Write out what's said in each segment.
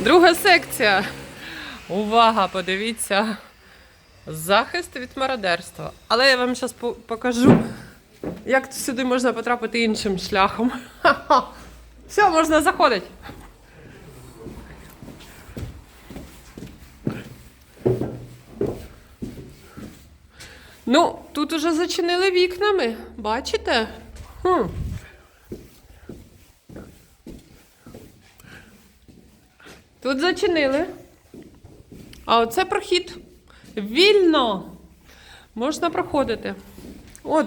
Друга секція. Увага, подивіться. Захист від мародерства. Але я вам зараз покажу, як сюди можна потрапити іншим шляхом. Ха-ха. Все, можна заходити. Ну, тут уже зачинили вікнами. Бачите? Хм. Тут зачинили. А оце прохід. Вільно. Можна проходити. От.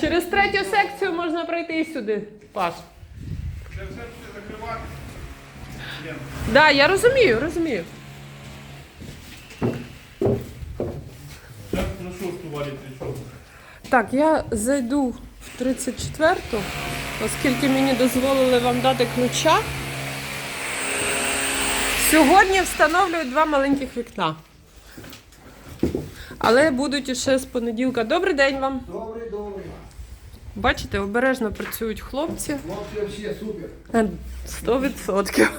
Через третю секцію можна пройти сюди, Паш. Це все буде закривати. Так, да, я розумію, розумію. Зараз на шосту. Так, я зайду в 34-ту, оскільки мені дозволили вам дати ключа. Сьогодні встановлюють два маленьких вікна. Але будуть іще з понеділка. Добрий день вам. Добрий, добрий. Бачите, обережно працюють хлопці. Хлопці всі супер. Е, Сто відсотків.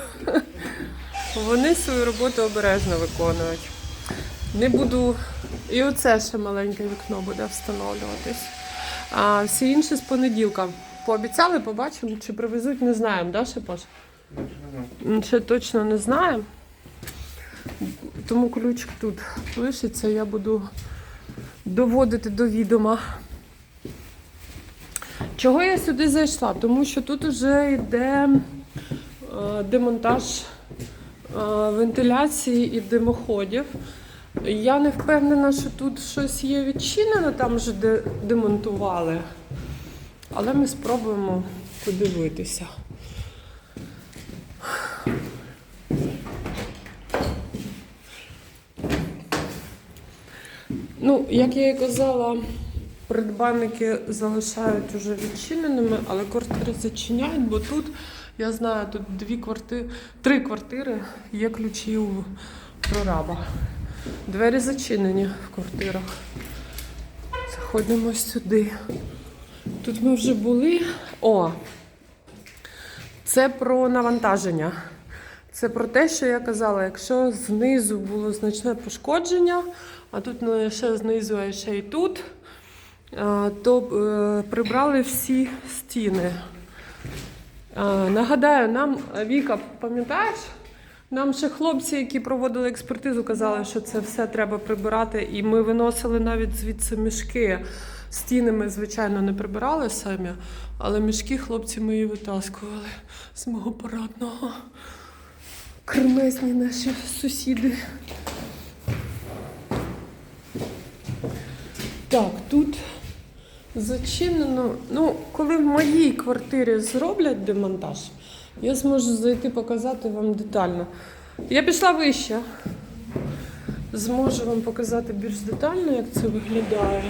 Вони свою роботу обережно виконують. Не буду. І оце ще маленьке вікно буде встановлюватись. А всі інші з понеділка. Пообіцяли, побачимо, чи привезуть, не знаємо, да, ще Паш? М, Ще точно не знаємо. Тому ключик тут лишиться, я буду доводити до відома. Чого я сюди зайшла? Тому що тут вже йде е, демонтаж е, вентиляції і димоходів. Я не впевнена, що тут щось є відчинено, там вже демонтували. Але ми спробуємо подивитися. Ну, як я і казала, придбанники залишають уже відчиненими, але квартири зачиняють, бо тут, я знаю, тут дві квартири, три квартири є ключі у прораба. Двері зачинені в квартирах. Заходимо сюди. Тут ми вже були. О! Це про навантаження. Це про те, що я казала, якщо знизу було значне пошкодження, а тут не лише знизу, а ще й тут, то е, прибрали всі стіни. Нагадаю, нам Віка, пам'ятаєш? Нам ще хлопці, які проводили експертизу, казали, що це все треба прибирати, і ми виносили навіть звідси мішки. Стіни ми, звичайно, не прибирали самі, але мішки хлопці мої витаскували з мого парадного. Кремезні наші сусіди. Так, тут зачинено. Ну, коли в моїй квартирі зроблять демонтаж, я зможу зайти показати вам детально. Я пішла вище. Зможу вам показати більш детально, як це виглядає.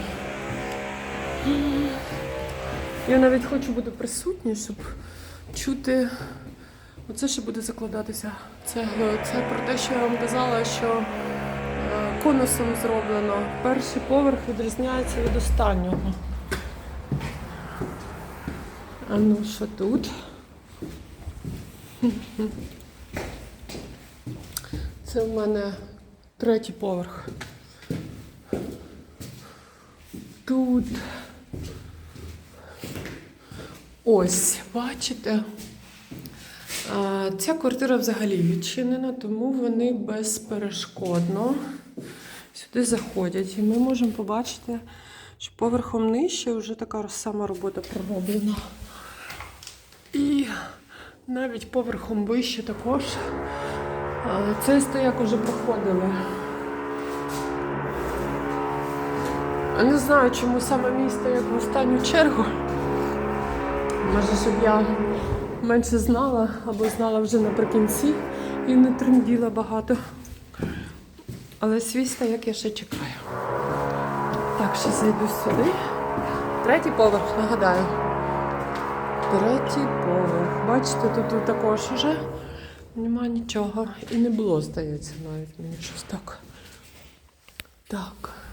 Я навіть хочу бути присутній, щоб чути. Оце ще буде закладатися цеглою. Це про те, що я вам казала, що конусом зроблено. Перший поверх відрізняється від останнього. А ну що тут? Це в мене третій поверх. Тут. Ось, бачите? Ця квартира взагалі відчинена, тому вони безперешкодно сюди заходять. І ми можемо побачити, що поверхом нижче вже така сама робота пророблена. І навіть поверхом вище також. Цей стояк уже проходили. Не знаю, чому саме мій стояк в останню чергу. Може, щоб я менше знала або знала вже наприкінці і не тренділа багато. Але свій стояк я ще чекаю. Так, ще зайду сюди. Третій поверх, нагадаю. Третій поверх. Бачите, тут також уже нема нічого. І не було, здається, навіть мені щось так. Так.